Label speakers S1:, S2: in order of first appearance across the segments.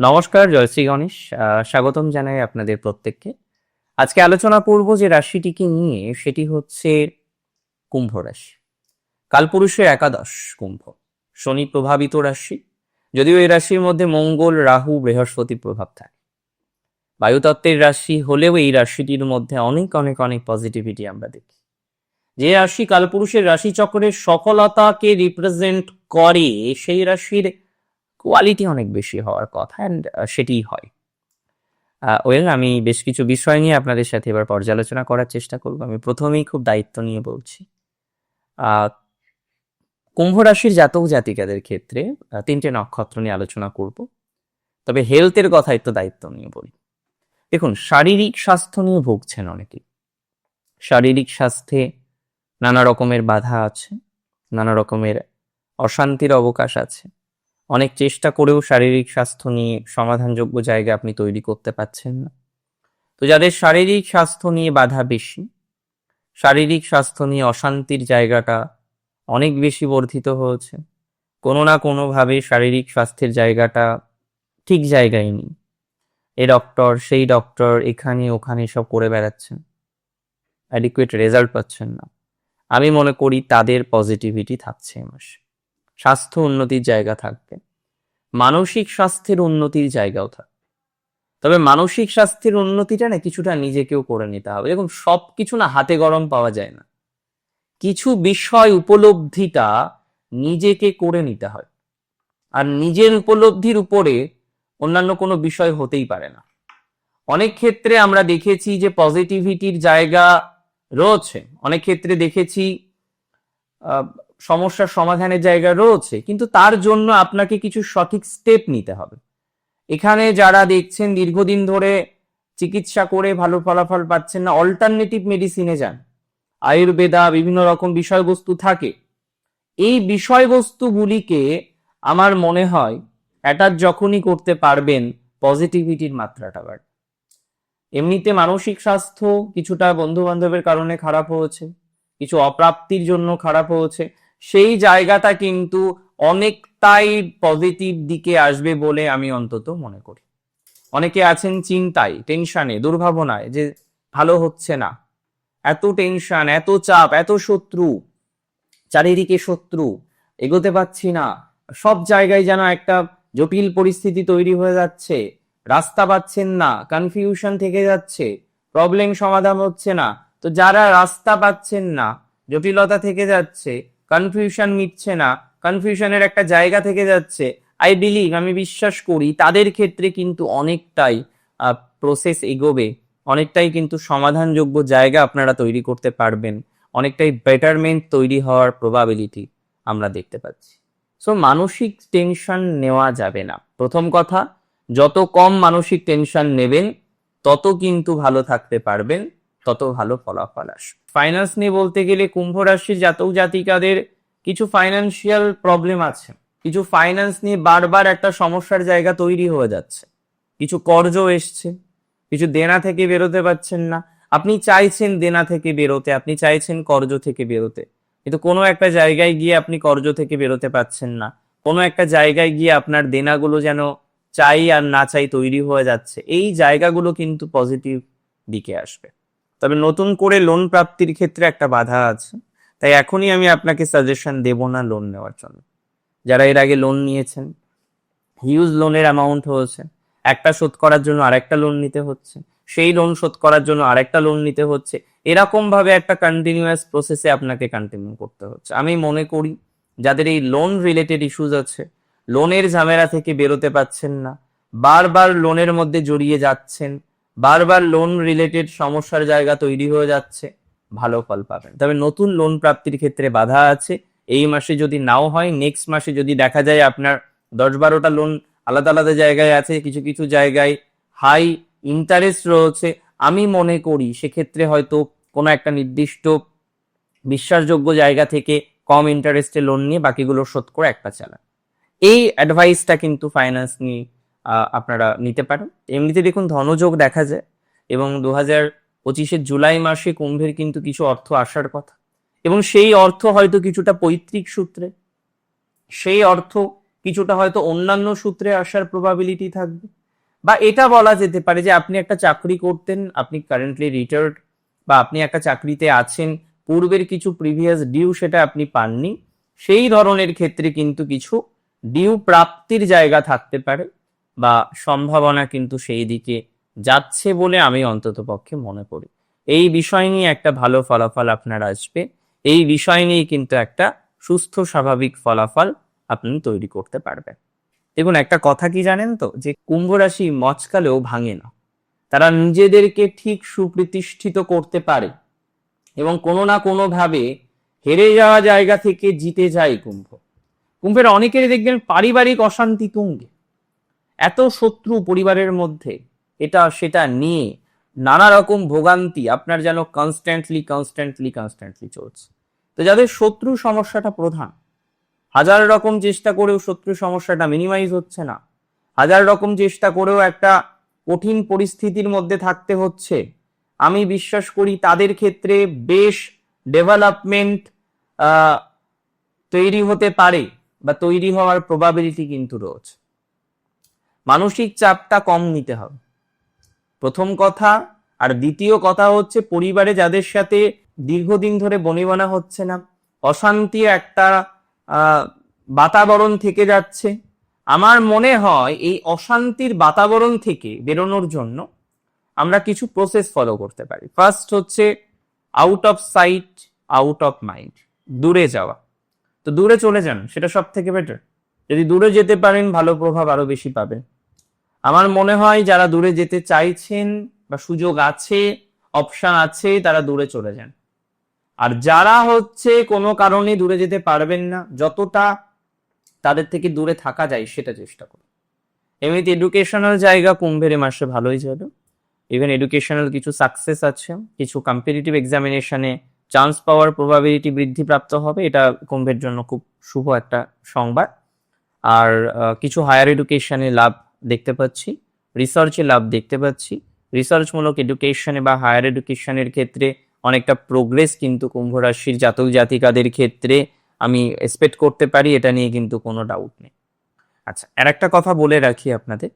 S1: নমস্কার জয়শ্রী গণেশ। স্বাগতম জানাই আপনাদের প্রত্যেককে। আজকে আলোচনা করব যে রাশিটিকে নিয়ে, সেটি হচ্ছে কুম্ভ রাশি। কালপুরুষের একাদশ কুম্ভ। শনি প্রভাবিত রাশি, যদিও এই রাশির মধ্যে মঙ্গল, রাহু, বৃহস্পতি প্রভাব থাকে। বায়ুতত্ত্বের রাশি হলেও এই রাশিটির মধ্যে অনেক অনেক অনেক পজিটিভিটি আমরা দেখি। যে রাশি কালপুরুষের রাশি চক্রের সফলতাকে রিপ্রেজেন্ট করে, সেই রাশির কোয়ালিটি অনেক বেশি হওয়ার কথা অ্যান্ড সেটিই হয়। ওয়েল আমি বেশ কিছু বিষয় নিয়ে আপনাদের সাথে এবার পর্যালোচনা করার চেষ্টা করব। আমি প্রথমেই খুব দায়িত্ব নিয়ে বলছি কুম্ভ রাশির জাতক জাতিকাদের ক্ষেত্রে তিনটে নক্ষত্র নিয়ে আলোচনা করব। তবে হেলথের কথা একটু দায়িত্ব নিয়ে বলি। দেখুন, শারীরিক স্বাস্থ্য নিয়ে ভুগছেন অনেকে শারীরিক স্বাস্থ্যে নানা রকমের বাধা আছে, নানা রকমের অশান্তির অবকাশ আছে। অনেক চেষ্টা করেও শারীরিক স্বাস্থ্য নিয়ে সমাধানযোগ্য জায়গা আপনি তৈরি করতে পারছেন না। তো যাদের শারীরিক স্বাস্থ্য নিয়ে বাধা বেশি, শারীরিক স্বাস্থ্য নিয়ে অশান্তির জায়গাটা অনেক বেশি বর্ধিত হয়েছে। কোনো না কোনোভাবে শারীরিক স্বাস্থ্যের জায়গাটা ঠিক জায়গায় নেই। এ ডক্টর সেই ডক্টর এখানে ওখানে সব করে বেড়াচ্ছেন। অ্যাডিকুয়েট রেজাল্ট পাচ্ছেন না। আমি মনে করি তাদের পজিটিভিটি থাকছে এ মাসে। স্বাস্থ্য উন্নতির জায়গা থাকবে। মানসিক স্বাস্থ্যের উন্নতির জায়গাও থাকবে। তবে মানসিক স্বাস্থ্যের উন্নতিটা না কিছুটা নিজেকেও করে নিতে হবে। দেখুন সব কিছু না হাতে গরম পাওয়া যায় না। কিছু বিষয় উপলব্ধিটা নিজেকে করে নিতে হয়। আর নিজের উপলব্ধির উপরে অন্যান্য কোনো বিষয় হতেই পারে না। অনেক ক্ষেত্রে আমরা দেখেছি যে পজিটিভিটির জায়গা রয়েছে। অনেক ক্ষেত্রে দেখেছি সমস্যার সমাধানের জায়গা রয়েছে, কিন্তু তার জন্য আপনাকে কিছু সঠিক স্টেপ নিতে হবে। এখানে যারা দেখছেন দীর্ঘদিন ধরে চিকিৎসা করে ভালো ফলাফল পাচ্ছেন না অল্টারনেটিভ মেডিসিনে যান। আয়ুর্বেদা, বিভিন্ন রকম বিষয়বস্তু থাকে। এই বিষয়বস্তুগুলিকে আমার মনে হয় অ্যাটাচ যখনই করতে পারবেন পজিটিভিটির মাত্রাটা বাড়বে। এমনিতে মানসিক স্বাস্থ্য কিছুটা বন্ধু বান্ধবের কারণে খারাপ হয়েছে, কিছু অপ্রাপ্তির জন্য খারাপ হয়েছে সেই জায়গাটা কিন্তু অনেকটাই পজিটিভ দিকে আসবে বলে আমি অন্তত মনে করি। অনেকে আছেন চিন্তায় টেনশনে দুর্ভাবনায় যে ভালো হচ্ছে না। এত টেনশন এত চাপ, এত শত্রু, চারিদিকে শত্রু, এগোতে পাচ্ছি না। সব জায়গায় যেন একটা জটিল পরিস্থিতি তৈরি হয়ে যাচ্ছে। রাস্তা পাচ্ছেন না কনফিউশন থেকে যাচ্ছে প্রবলেম সমাধান হচ্ছে না। তো যারা রাস্তা পাচ্ছেন না, জটিলতা থেকে যাচ্ছে কনফিউশন মিটছে না কনফিউশনের একটা জায়গা থেকে যাচ্ছে। আই বিলিভ আমি বিশ্বাস করি, তাদের ক্ষেত্রে কিন্তু অনেকটাই প্রসেস এগোবে। অনেকটাই কিন্তু সমাধানযোগ্য জায়গা আপনারা তৈরি করতে পারবেন। অনেকটাই বেটারমেন্ট তৈরি হওয়ার প্রবাবিলিটি আমরা দেখতে পাচ্ছি। সো মানসিক টেনশন নেওয়া যাবে না। প্রথম কথা, যত কম মানসিক টেনশন নেবেন, তত কিন্তু ভালো থাকতে পারবেন। তত ভালো ফলাফল আসবে। ফাইন্যান্স নিয়ে বলতে গেলে কুম্ভ রাশির জাতক জাতিকাদের কিছু ফাইন্যান্সিয়াল প্রবলেম আছে। কিছু ফাইন্যান্স নিয়ে বারবার একটা সমস্যার জায়গা তৈরি হয়ে যাচ্ছে। কিছু কর্জ এসছে। কিছু দেনা থেকে বেরোতে পারছেন না। আপনি চাইছেন দেনা থেকে বেরোতে, আপনি চাইছেন কর্জ থেকে বেরোতে। কিন্তু কোনো একটা জায়গায় গিয়ে আপনি কর্জ থেকে বেরোতে পারছেন না। কোনো একটা জায়গায় গিয়ে আপনার দেনাগুলো যেন চাই আর না চাই তৈরি হয়ে যাচ্ছে। এই জায়গাগুলো কিন্তু পজিটিভ দিকে আসবে। তবে নতুন করে লোন প্রাপ্তির ক্ষেত্রে একটা বাধা আছে। তাই এখনই আমি আপনাকে সাজেশন দেব না লোন নেওয়ার জন্য। যারা এর আগে লোন নিয়েছেন হিউজ লোনের অ্যামাউন্ট হয়েছে, একটা শোধ করার জন্য আরেকটা লোন নিতে হচ্ছে, সেই লোন শোধ করার জন্য আরেকটা লোন নিতে হচ্ছে এরকম ভাবে একটা কন্টিনিউয়াস প্রসেসে আপনাকে কন্টিনিউ করতে হচ্ছে। আমি মনে করি, যাদের এই লোন রিলেটেড ইস্যুজ আছে লোনের ঝামেলা থেকে বেরোতে পাচ্ছেন না, বারবার লোনের মধ্যে জড়িয়ে যাচ্ছেন বারবার লোন রিলেটেড সমস্যার জায়গা তৈরি হয়ে যাচ্ছে, ভালো ফল পাবেন। তবে নতুন লোন প্রাপ্তির ক্ষেত্রে বাধা আছে। এই মাসে যদি নাও হয় নেক্সট মাসে যদি দেখা যায় আপনার দশ বারোটা লোন আলাদা আলাদা জায়গায় আছে, কিছু কিছু জায়গায় হাই ইন্টারেস্ট রয়েছে, আমি মনে করি সেক্ষেত্রে হয়তো কোনো একটা নির্দিষ্ট বিশ্বাসযোগ্য জায়গা থেকে কম ইন্টারেস্টে লোন নিয়ে বাকিগুলো শোধ করে একটা চালান। এই অ্যাডভাইসটা কিন্তু ফাইন্যান্স নিয়ে আপনারা নিতে পারেন। এমনিতে দেখুন ধনযোগ দেখা যায় এবং দু হাজার পঁচিশের জুলাই মাসে কুম্ভের কিন্তু কিছু অর্থ আসার কথা এবং সেই অর্থ হয়তো কিছুটা পৈতৃক সূত্রে, সেই অর্থ কিছুটা হয়তো অন্যান্য সূত্রে আসার প্রবাবিলিটি থাকবে বা এটা বলা যেতে পারে যে আপনি একটা চাকরি করতেন, আপনি কারেন্টলি রিটায়ার্ড বা আপনি একটা চাকরিতে আছেন, পূর্বের কিছু প্রিভিয়াস ডিউ সেটা আপনি পাননি, সেই ধরনের ক্ষেত্রে কিন্তু কিছু ডিউ প্রাপ্তির জায়গা থাকতে পারে। বা সম্ভাবনা কিন্তু সেই দিকে যাচ্ছে বলে আমি অন্তত পক্ষে মনে করি। এই বিষয় নিয়ে একটা ভালো ফলাফল আপনার আসবে। এই বিষয় নিয়ে কিন্তু একটা সুস্থ, স্বাভাবিক ফলাফল আপনি তৈরি করতে পারবেন। দেখুন, একটা কথা কি জানেন তো? যে কুম্ভ রাশি মচকালেও ভাঙে না। তারা নিজেদেরকে ঠিক সুপ্রতিষ্ঠিত করতে পারে এবং কোনো না কোনো ভাবে হেরে যাওয়া জায়গা থেকে জিতে যায় কুম্ভ। কুম্ভের অনেকেরই দেখবেন পারিবারিক অশান্তি তুঙ্গে। এত শত্রু পরিবারের মধ্যে, এটা, সেটা নিয়ে নানা রকম ভোগান্তি আপনার যেন কনস্ট্যান্টলি কনস্ট্যান্টলি কনস্ট্যান্টলি চলছে। তো যাদের শত্রু সমস্যাটা প্রধান, হাজার রকম চেষ্টা করেও শত্রু সমস্যাটা মিনিমাইজ হচ্ছে না, হাজার রকম চেষ্টা করেও একটা কঠিন পরিস্থিতির মধ্যে থাকতে হচ্ছে, আমি বিশ্বাস করি তাদের ক্ষেত্রে বেশ ডেভেলপমেন্ট তৈরি হতে পারে বা তৈরি হওয়ার প্রবাবিলিটি কিন্তু রয়েছে। মানসিক চাপটা কম নিতে হবে। প্রথম কথা, আর দ্বিতীয় কথা হচ্ছে পরিবারে যাদের সাথে দীর্ঘদিন ধরে বনিবনা হচ্ছে না, অশান্তি একটা বাতাবরণ থেকে যাচ্ছে। আমার মনে হয় এই অশান্তির বাতাবরণ থেকে বেরোনোর জন্য আমরা কিছু প্রসেস ফলো করতে পারি। ফার্স্ট হচ্ছে out of sight out of mind দূরে যাওয়া। তো দূরে চলে যান, সেটা সব থেকে বেটার যদি দূরে যেতে পারেন, ভালো প্রভাব আরও বেশি পাবেন। আমার মনে হয় যারা দূরে যেতে চাইছেন বা সুযোগ আছে অপশন আছে, তারা দূরে চলে যান। আর যারা হচ্ছে কোনো কারণে দূরে যেতে পারবেন না, যতটা তাদের থেকে দূরে থাকা যায় সেটা চেষ্টা করুন। এমনিতে এডুকেশনাল জায়গা কুম্ভের মাসে ভালোই যাবে। ইভেন এডুকেশনাল কিছু সাকসেস আছে, কিছু কম্পিটিটিভ এক্সামিনেশনে চান্স পাওয়ার প্রবাবিলিটি বৃদ্ধি প্রাপ্ত হবে, এটা কুম্ভের জন্য খুব শুভ একটা সংবাদ। আর কিছু হায়ার এডুকেশনে লাভ দেখতে পাচ্ছি। রিসার্চে লাভ দেখতে পাচ্ছি। রিসার্চমূলক এডুকেশনে বা হায়ার এডুকেশনের ক্ষেত্রে অনেকটা প্রোগ্রেস কিন্তু কুম্ভ রাশির জাতক জাতিকাদের ক্ষেত্রে আমি এক্সপেক্ট করতে পারি, এটা নিয়ে কিন্তু কোনো ডাউট নেই। আচ্ছা আর একটা কথা বলে রাখি আপনাদের।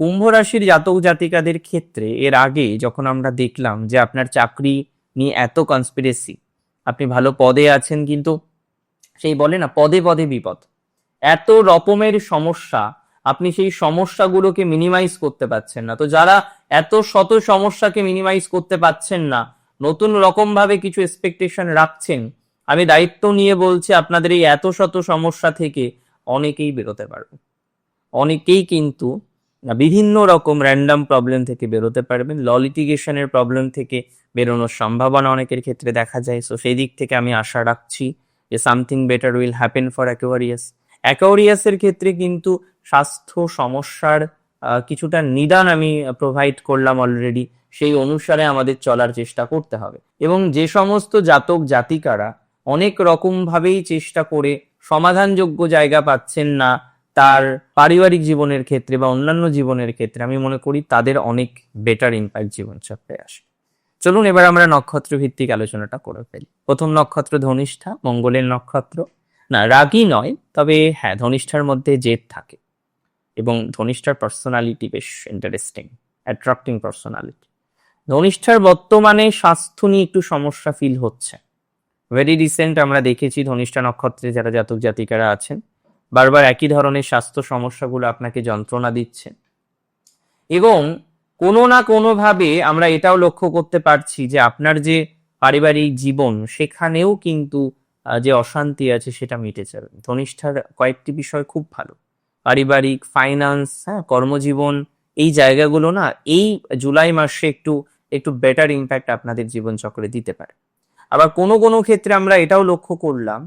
S1: কুম্ভ রাশির জাতক জাতিকাদের ক্ষেত্রে এর আগে যখন আমরা দেখলাম যে আপনার চাকরি নিয়ে এত কনস্পিরেসি আপনি ভালো পদে আছেন কিন্তু, সেই বলে না, পদে পদে বিপদ। এত রকমের সমস্যা আপনি সেই সমস্যাগুলোকে মিনিমাইজ করতে পারছেন না। তো যারা এত শত সমস্যাকে মিনিমাইজ করতে পারছেন না, নতুন রকম ভাবে কিছু এক্সপেকটেশন রাখছেন, আমি দায়িত্ব নিয়ে বলছি আপনাদের এই এত শত সমস্যা থেকে অনেকেই বেরোতে পারবে। অনেকেই কিন্তু বিভিন্ন রকম র্যান্ডাম প্রবলেম থেকে বেরোতে পারবেন। ল প্রবলেম থেকে বেরোনোর সম্ভাবনা অনেকের ক্ষেত্রে দেখা যায়। সো সেই দিক থেকে আমি আশা রাখছি যে something better will happen for Aquarius অ্যাকোয়ারিয়াসের ক্ষেত্রে কিন্তু স্বাস্থ্য সমস্যার কিছুটা নিদান আমি প্রোভাইড করলাম অলরেডি সেই অনুসারে আমাদের চলার চেষ্টা করতে হবে। এবং যে সমস্ত জাতক জাতিকারা অনেক রকম ভাবেই চেষ্টা করে সমাধানযোগ্য জায়গা পাচ্ছেন না তার পারিবারিক জীবনের ক্ষেত্রে বা অন্যান্য জীবনের ক্ষেত্রে, আমি মনে করি তাদের অনেক বেটার ইম্প্যাক্ট জীবনচক্রে আসে। চলুন এবার আমরা নক্ষত্র ভিত্তিক আলোচনাটা করে ফেলি। প্রথম নক্ষত্র ধনিষ্ঠা, মঙ্গলের নক্ষত্র। না, রাগী নয়, তবে হ্যাঁ ধনিষ্ঠার মধ্যে জেদ থাকে। এবং ধনিষ্ঠার পার্সোনালিটি বেশ ইন্টারেস্টিং অ্যাট্রাক্টিং পার্সোনালিটি ধনিষ্ঠার বর্তমানে স্বাস্থ্য নিয়ে একটু সমস্যা ফিল হচ্ছে। ভেরি রিসেন্ট আমরা দেখেছি ধনিষ্ঠা নক্ষত্রে যারা জাতক জাতিকারা আছেন, বারবার একই ধরনের স্বাস্থ্য সমস্যাগুলো আপনাকে যন্ত্রণা দিচ্ছে। এবং কোনো না কোনোভাবে আমরা এটাও লক্ষ্য করতে পারছি যে আপনার যে পারিবারিক জীবন, সেখানেও কিন্তু যে অশান্তি আছে সেটা মিটে যাবে ধনিষ্ঠার কয়েকটি বিষয় খুব ভালো। পারিবারিক ফাইন্যান্স হ্যাঁ কর্মজীবন, এই জায়গাগুলো না এই জুলাই মাসে একটু একটু বেটার ইম্প্যাক্ট আপনাদের জীবনচক্রে দিতে পারে। আবার কোনো কোনো ক্ষেত্রে আমরা এটাও লক্ষ্য করলাম,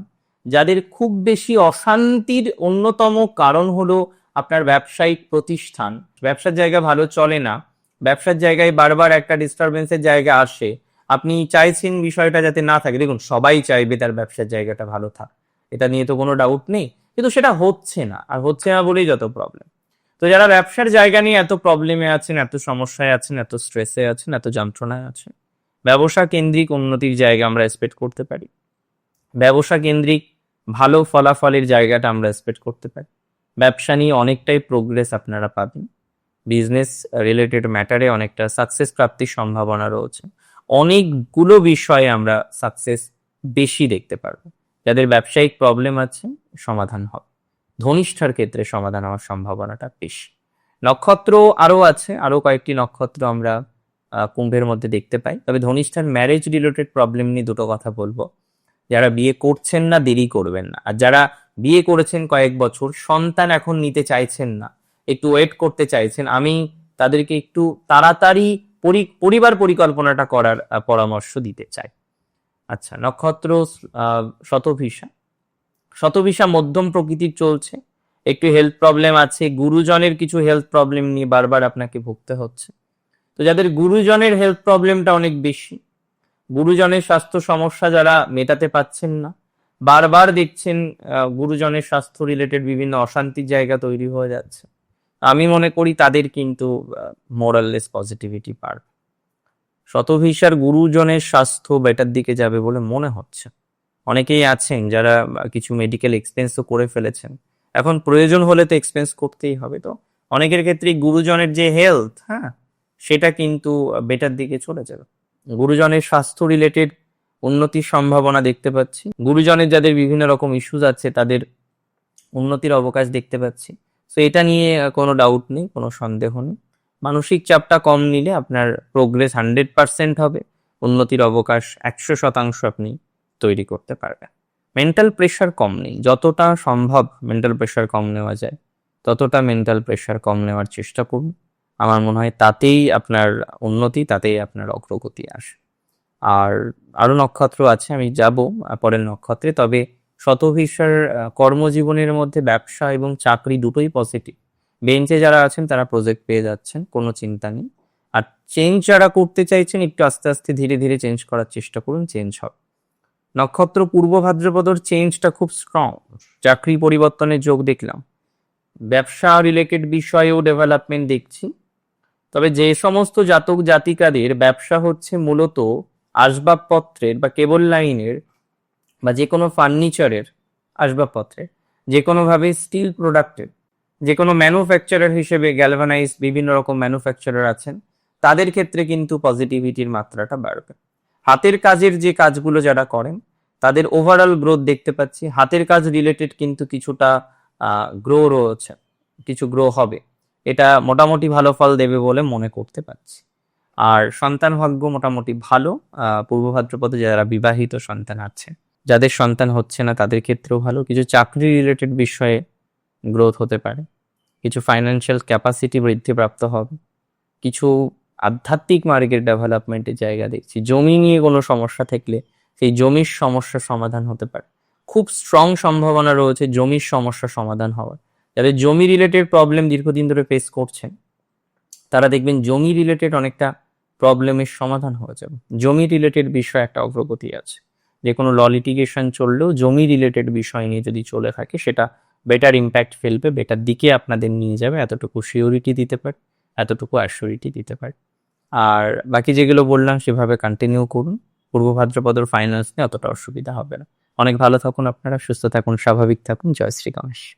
S1: যাদের খুব বেশি অশান্তির অন্যতম কারণ হলো আপনার ব্যবসায়িক প্রতিষ্ঠান। ব্যবসার জায়গা ভালো চলে না। ব্যবসার জায়গায় বারবার একটা ডিস্টারবেন্সের জায়গা আসে। আপনি চাইছেন বিষয়টা যাতে না থাকে। দেখুন, সবাই চাইবে তার ব্যবসার জায়গাটা ভালো থাক। এটা নিয়ে তো কোনো ডাউট নেই। কিন্তু সেটা হচ্ছে না। আর হচ্ছে না বলেই যত প্রবলেম তো যারা ব্যবসার জায়গা নিয়ে এত প্রবলেমে আছেন, এত সমস্যায় আছেন, এত স্ট্রেসে আছেন, এত যন্ত্রণায় আছেন, ব্যবসা কেন্দ্রিক উন্নতির জায়গা আমরা এক্সপেক্ট করতে পারি। ব্যবসা কেন্দ্রিক ভালো ফলাফলের জায়গাটা আমরা এক্সপেক্ট করতে পারি। ব্যবসা নিয়ে অনেকটাই প্রোগ্রেস আপনারা পাবেন। বিজনেস রিলেটেড ম্যাটারে অনেকটা সাকসেস প্রাপ্তির সম্ভাবনা রয়েছে। অনেকগুলো বিষয়ে আমরা সাকসেস বেশি দেখতে পারব। যাদের ব্যবসায়িক প্রবলেম আছে, সমাধান হবে। ধনিষ্ঠার ক্ষেত্রে সমাধান হওয়ার সম্ভাবনাটা বেশি। নক্ষত্র আরও আছে আরও কয়েকটি নক্ষত্র আমরা কুম্ভের মধ্যে দেখতে পাই। তবে ধনিষ্ঠার ম্যারেজ রিলেটেড প্রবলেম নিয়ে দুটো কথা বলব। যারা বিয়ে করছেন না, দেরি করবেন না। আর যারা বিয়ে করেছেন কয়েক বছর, সন্তান এখন নিতে চাইছেন না, একটু ওয়েট করতে চাইছেন, আমি তাদেরকে একটু তাড়াতাড়ি পরিবার পরিকল্পনাটা করার পরামর্শ দিতে চাই। আচ্ছা নক্ষত্র শতভিসা শতভিসা মধ্যম প্রকৃতির চলছে। একটু হেলথ প্রবলেম আছে। গুরুজনের কিছু হেলথ প্রবলেম নিয়ে বারবার আপনাকে ভুগতে হচ্ছে। তো যাদের গুরুজনের হেলথ প্রবলেমটা অনেক বেশি, গুরুজনের স্বাস্থ্য সমস্যা যারা মেটাতে পাচ্ছেন না, বারবার দেখছেন গুরুজনের স্বাস্থ্য রিলেটেড বিভিন্ন অশান্তির জায়গা তৈরি হয়ে যাচ্ছে। আমি মনে করি তাদের কিন্তু মোরাললেস পজিটিভিটি পারবে শতভিসার গুরুজনের স্বাস্থ্য বেটার দিকে যাবে বলে মনে হচ্ছে। অনেকেই আছেন যারা কিছু মেডিকেল এক্সপেন্সও করে ফেলেছেন। এখন প্রয়োজন হলে তো এক্সপেন্স করতেই হবে। তো অনেকের ক্ষেত্রে গুরুজনের যে হেলথ হ্যাঁ সেটা কিন্তু বেটার দিকে চলে যাবে। গুরুজনের স্বাস্থ্য রিলেটেড উন্নতির সম্ভাবনা দেখতে পাচ্ছি। গুরুজনের যাদের বিভিন্ন রকম ইস্যুস আছে, তাদের উন্নতির অবকাশ দেখতে পাচ্ছি। তো এটা নিয়ে কোনো ডাউট নেই, কোনো সন্দেহ নেই। মানসিক চাপটা কম নিলে আপনার প্রোগ্রেস হান্ড্রেড পার্সেন্ট হবে। উন্নতির অবকাশ একশো শতাংশ আপনি তৈরি করতে পারবেন। মেন্টাল প্রেশার কম নেই। যতটা সম্ভব মেন্টাল প্রেশার কম নেওয়া যায়। ততটা মেন্টাল প্রেশার কম নেওয়ার চেষ্টা করুন। আমার মনে হয় তাতেই আপনার উন্নতি, তাতেই আপনার অগ্রগতি আসে। আর আরও নক্ষত্র আছে, আমি যাব পরের নক্ষত্রে। তবে শতভিসার কর্মজীবনের মধ্যে ব্যবসা এবং চাকরি দুটোই পজিটিভ বেঞ্চে যারা আছেন, তারা প্রজেক্ট পেয়ে যাচ্ছেন, কোনো চিন্তা নেই। আর চেঞ্জ যারা করতে চাইছেন, একটু আস্তে আস্তে ধীরে ধীরে চেঞ্জ করার চেষ্টা করুন চেঞ্জ হবে। নক্ষত্র পূর্ব ভাদ্রপদর চেঞ্জটা খুব স্ট্রং চাকরি পরিবর্তনের যোগ দেখলাম। ব্যবসা রিলেটেড বিষয়েও ডেভেলপমেন্ট দেখছি। তবে যে সমস্ত জাতক জাতিকাদের ব্যবসা হচ্ছে মূলত আসবাবপত্রের বা কেবল লাইনের বা যে কোনো ফার্নিচারের আসবাবপত্রের, যে কোনোভাবে স্টিল প্রোডাক্টের যে কোনো ম্যানুফ্যাকচারার হিসেবে গ্যালভানাইজ বিভিন্ন রকম ম্যানুফ্যাকচারার আছেন, তাদের ক্ষেত্রে কিন্তু পজিটিভিটির মাত্রাটা বাড়বে। হাতের কাজের যে কাজগুলো যারা করেন, তাদের ওভারঅল গ্রোথ দেখতে পাচ্ছি। হাতের কাজ রিলেটেড কিন্তু কিছুটা গ্রো রয়েছে, কিছু গ্রো হবে। এটা মোটামুটি ভালো ফল দেবে বলে মনে করতে পারছি। আর সন্তান ভাগ্য মোটামুটি ভালো পূর্ব ভাদ্রপদে যারা বিবাহিত সন্তান আছে যাদের সন্তান হচ্ছে না, তাদের ক্ষেত্রেও ভালো। কিছু চাকরি রিলেটেড বিষয়ে গ্রোথ হতে পারে। কিছু ফাইন্যান্সিয়াল ক্যাপাসিটি বৃদ্ধিপ্রাপ্ত হবে। কিছু আধ্যাত্মিক মার্গের ডেভেলপমেন্টের জায়গা দেখছি। জমি নিয়ে কোনো সমস্যা থাকলে সেই জমির সমস্যার সমাধান হতে পারে। খুব স্ট্রং সম্ভাবনা রয়েছে জমির সমস্যা সমাধান হওয়ার। যাদের জমি রিলেটেড প্রবলেম দীর্ঘদিন ধরে ফেস করছেন, তারা দেখবেন জমি রিলেটেড অনেকটা প্রবলেমের সমাধান হয়ে যাবে। জমি রিলেটেড বিষয়ে একটা অগ্রগতি আছে। যে কোনো ল লিটিগেশন চললেও জমি রিলেটেড বিষয় নিয়ে যদি চলে থাকে, সেটা বেটার ইম্প্যাক্ট ফেলবে বেটার দিকে আপনাদের নিয়ে যাবে, এতটুকু সিওরিটি দিতে পারে, এতটুকু অ্যাসিওরিটি দিতে পারে। আর বাকি যেগুলো বললাম, সেভাবে কন্টিনিউ করুন। পূর্ব ভাদ্রপদর ফাইন্যান্স নিয়ে অতটা অসুবিধা হবে না। অনেক ভালো থাকুন আপনারা, সুস্থ থাকুন, স্বাভাবিক থাকুন। জয় শ্রী গণেশ।